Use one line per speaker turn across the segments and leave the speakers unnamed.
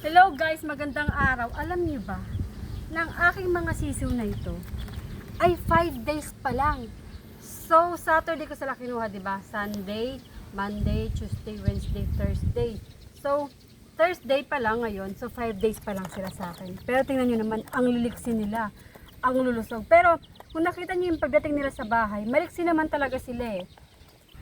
Hello guys, magandang araw. Alam niyo ba, ng aking mga sisiw na ito, ay 5 days pa lang. So, Saturday ko sila kinuha, di ba? Sunday, Monday, Tuesday, Wednesday, Thursday. So, Thursday pa lang ngayon. So, 5 days pa lang sila sa akin. Pero tingnan nyo naman, ang liliksi nila. Ang lulusog. Pero, kung nakita nyo yung pagdating nila sa bahay, maliksi naman talaga sila eh.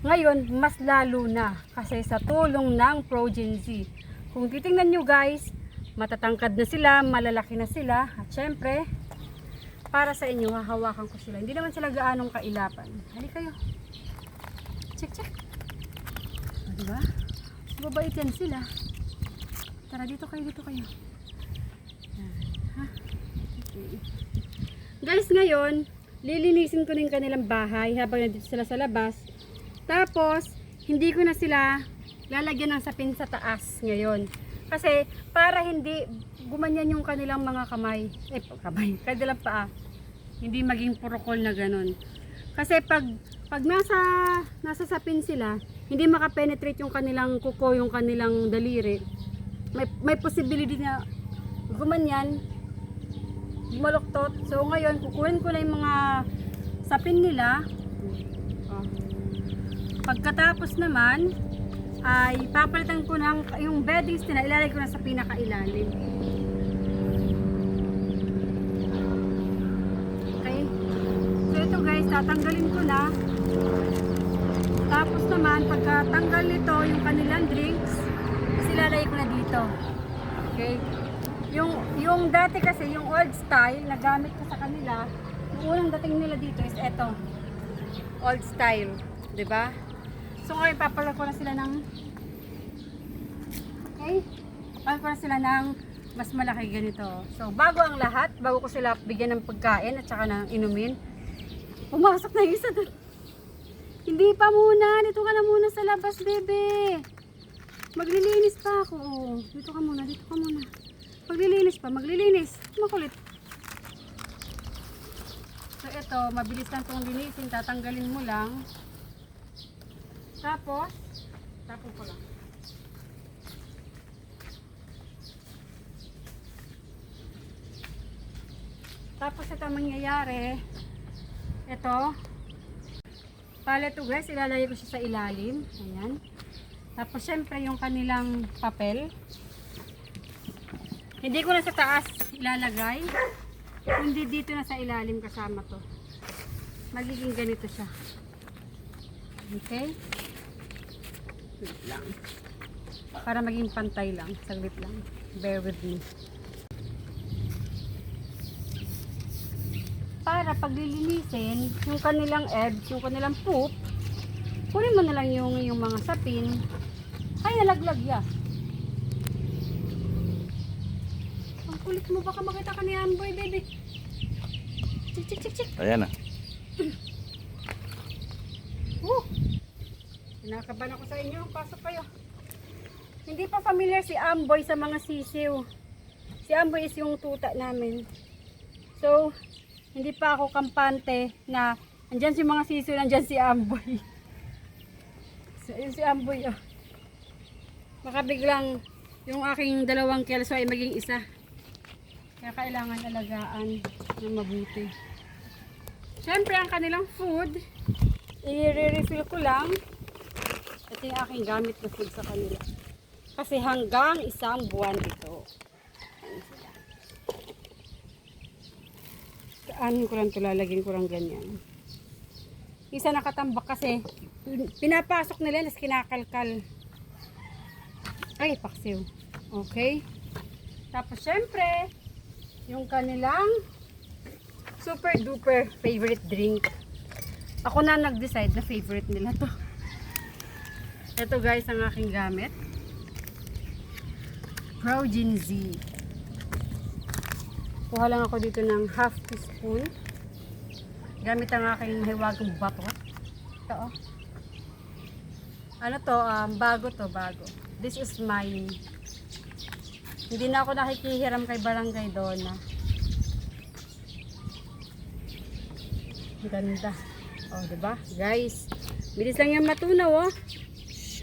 Ngayon, mas lalo na kasi sa tulong ng Progenzy. Kung titingnan nyo guys, matatangkad na sila, malalaki na sila. At syempre, para sa inyo, hahawakan ko sila. Hindi naman sila gaanong kailapan. Halika kayo. Check, check. O, diba? Mabait yan sila. Tara, dito kayo, dito kayo. Ha? Okay. Guys, ngayon, lilinisin ko na yung kanilang bahay habang nandito sila sa labas. Tapos, hindi ko na sila lalagyan ng sapin sa taas ngayon. Kasi, para hindi gumanyan yung kanilang mga kamay, eh, kamay, kanilang paa, hindi maging protocol na ganun. Kasi pag, pag nasa, nasa sapin sila, hindi makapenetrate yung kanilang kuko, yung kanilang daliri, may, may possibility na gumanyan, maluktot. So ngayon, kukunin ko na yung mga sapin nila. Oh. Pagkatapos naman, ay papalitan ko ng yung beddings nila, ilalagay ko na sa pinakailalim. Okay? So ito guys, tatanggalin ko na. Tapos naman, pagkatanggal nito, yung kanilang drinks, silalagay ko na dito. Okay? Yung, yung dati kasi, yung old style na gamit ko sa kanila, yung unang dating nila dito is eto. Old style. ba? So ngayon, papala ko na sila ng Okay? Papala ko na sila ng mas malaki ganito. So, bago ang lahat, bago ko sila bigyan ng pagkain at saka ng inumin, pumasok na yung isa doon. Hindi pa muna. Dito ka na muna sa labas, bebe. Maglilinis pa ako. Dito ka muna, dito ka muna. Maglilinis pa, maglilinis. Makulit. So ito, mabilis lang itong linisin. Tatanggalin mo lang. Tapos, tapon ko lang. Tapos ito ang mangyayari. Ito. Pala guys, ilalagay ko siya sa ilalim. Ayan. Tapos syempre yung kanilang papel. Hindi ko na sa taas ilalagay. Kundi dito na sa ilalim kasama to. Magiging ganito siya. Okay? Lang. Para maging pantay lang. Saglit lang. Bear with me. Para paglilinisin, yung kanilang eggs, yung kanilang poop, kunin mo na lang yung, yung mga sapin. Ay, nalaglag ya. Ang kulit mo, baka makita ka ni Amboy, baby. Chik, chik, chik, chik.
Ayan na.
Woo! Kinakabahan ako sa inyo. Pasok kayo. Hindi pa familiar si Amboy sa mga sisiw. Si Amboy is yung tuta namin. So, hindi pa ako kampante na andyan si mga sisiw, andyan si Amboy. So, yun si Amboy, oh. Baka biglang yung aking dalawang kelso ay maging isa. Kaya kailangan alagaan ng mabuti. Siyempre, ang kanilang food, i-refill ko lang. Ito yung aking gamit na food sa kanila. Kasi hanggang isang buwan ito. Saan ko lang ito lalagyan ko lang ganyan. Isa nakatambak kasi pinapasok nila nas kinakalkal. Ay, paksiw. Okay. Tapos syempre, yung kanilang super duper favorite drink. Ako na nag-decide na favorite nila to. Ito guys ang aking gamit. Progen Z. Kuha lang ako dito ng half teaspoon. Gamit ang aking hiwagang bato. Ito oh. Ano to? Um, bago to, bago. This is mine. Hindi na ako nakikihiram kay Barangay Donna. Ganda. Oh, 'di ba? Guys, bilis lang yan matunaw, oh.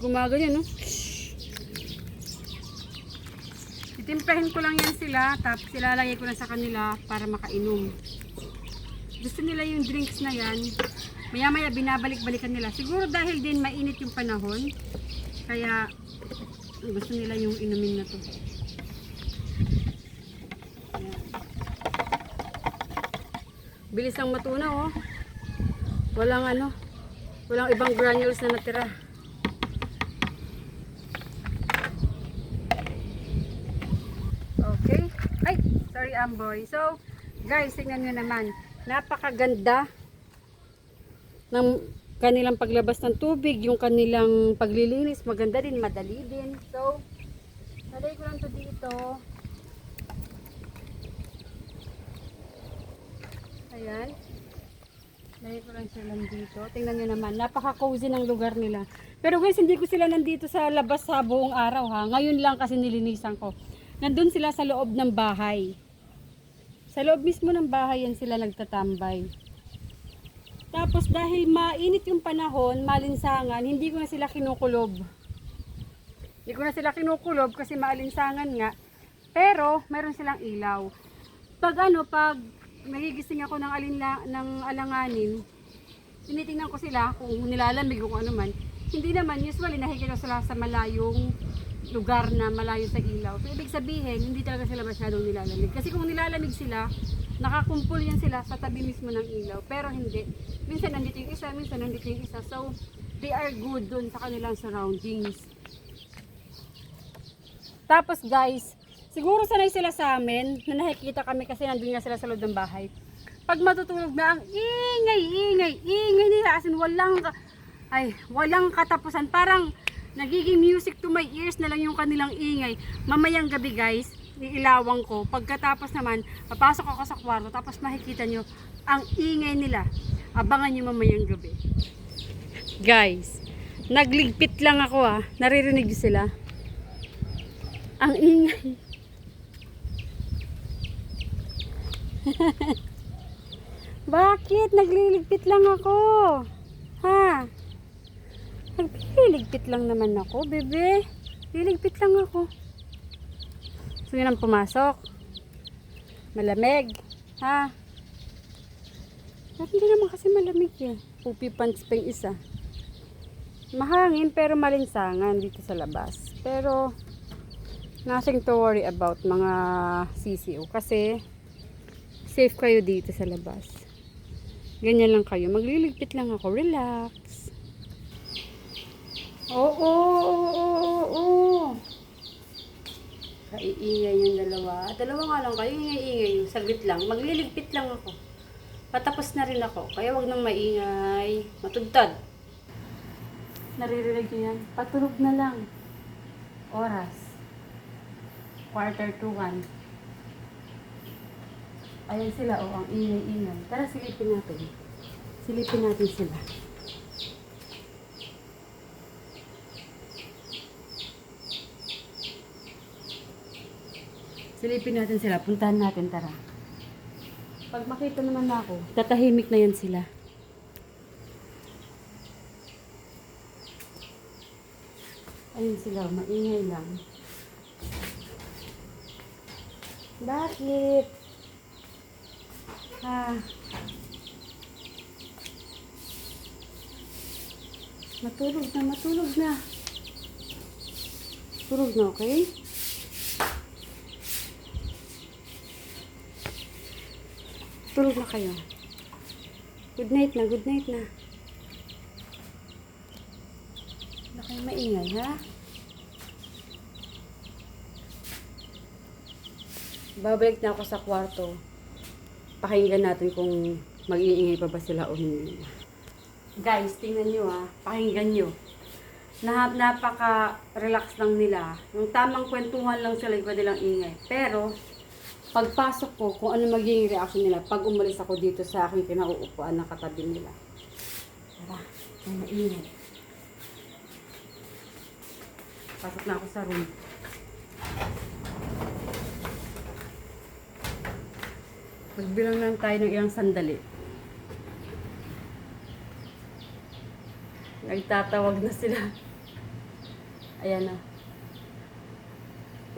Gumaganyan, no? Shhh. Titimplahin ko lang yan sila, tapos ilalagay ko na sa kanila para makainom. Gusto nila yung drinks na yan. Maya maya binabalik-balikan nila. Siguro dahil din mainit yung panahon. Kaya gusto nila yung inumin na to. Bilis ang matunaw oh. Walang ano, walang ibang granules na natira. Okay. Ay, sorry Amboy. So, guys, tingnan nyo naman. Napakaganda ng kanilang paglabas ng tubig, yung kanilang paglilinis, maganda din, madali din. So, nalay ko lang to dito. Ayan. Lagay ko lang sila dito. Tingnan nyo naman, napaka-cozy ng lugar nila. Pero guys, hindi ko sila nandito sa labas sa buong araw ha. Ngayon lang kasi nilinisan ko. Nandun sila sa loob ng bahay. Sa loob mismo ng bahay yan sila nagtatambay. Tapos dahil mainit yung panahon, malinsangan, hindi ko na sila kinukulob. Hindi ko na sila kinukulob kasi maalinsangan nga. Pero, meron silang ilaw. Pag ano, pag nagigising ako ng, alinla, ng alanganin, tinitingnan ko sila kung nilalamig o kung ano man. Hindi naman, usually nakikita sila sa malayong lugar na malayo sa ilaw. So, ibig sabihin, hindi talaga sila masyadong nilalamig. Kasi kung nilalamig sila, nakakumpul yan sila sa tabi mismo ng ilaw. Pero hindi. Minsan nandito yung isa, minsan nandito yung isa. So, they are good dun sa kanilang surroundings. Tapos guys, siguro sanay sila sa amin na nakikita kami kasi nandun nga sila sa loob ng bahay. Pag matutulog na ang ingay, ingay, ingay nila as in walang ay, walang katapusan. Parang nagiging music to my ears na lang yung kanilang ingay. Mamayang gabi guys, iilawang ko. Pagkatapos naman, papasok ako sa kwarto tapos makikita nyo ang ingay nila. Abangan nyo mamayang gabi. Guys, nagligpit lang ako ah. Naririnig nyo sila. Ang ingay. Bakit? Nagliligpit lang ako. Ha? Nagliligpit lang naman ako, bebe. Liligpit lang ako. Gusto nyo nang pumasok? Malamig. Ha? Pero hindi naman kasi malamig eh. Pupi pants pa yung isa. Mahangin pero malinsangan dito sa labas. Pero nothing to worry about mga CCO kasi safe kayo dito sa labas. Ganyan lang kayo. Magliligpit lang ako. Relax. Oo, oo, oo, oo. Kaiingay yung dalawa. Dalawa nga lang kayo. Ingay-ingay yung saglit lang. Magliligpit lang ako. Patapos na rin ako. Kaya wag nang maingay. Matugtad. Naririnig niyo yan? Patulog na lang. Oras. Quarter to one. Ayan sila, oh, ang ingay-ingay. Tara, silipin natin. Silipin natin sila. Silipin natin sila. Puntahan natin, tara. Pag makita naman na ako, tatahimik na yan sila. Ayun sila, maingay lang. Bakit? Ha? Matulog na, matulog na. Tulog na, okay? Tulog na kayo. Good night na, good night na. Wala kayo maingay, ha? Babalik na ako sa kwarto. Pakinggan natin kung mag-iingay pa ba sila o hindi. Guys, tingnan nyo ha. Pakinggan nyo. Na, napaka-relax lang nila. Yung tamang kwentuhan lang sila yung kanilang ingay. Pero, pagpasok ko, kung ano magiging reaction nila pag umalis ako dito sa aking kinauupuan na katabi nila. Tara, may maingay. Pasok na ako sa room. Magbilang lang tayo ng ilang sandali. Nagtatawag na sila. Ayan na.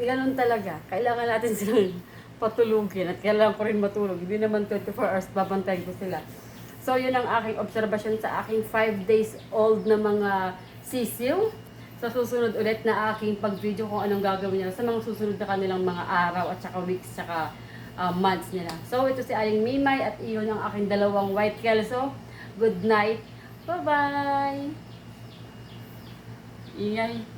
ganun talaga. Kailangan natin silang patulugin at kailangan ko rin matulog. Hindi naman 24 hours babantayan ko sila. So, yun ang aking observation sa aking 5 days old na mga sisiw. Sa susunod ulit na aking pag-video kung anong gagawin nila sa mga susunod na kanilang mga araw at saka weeks saka uh, months nila. So, ito si Aling Mimay at iyon ang aking dalawang white kelso. Good night. Bye-bye! Ingay.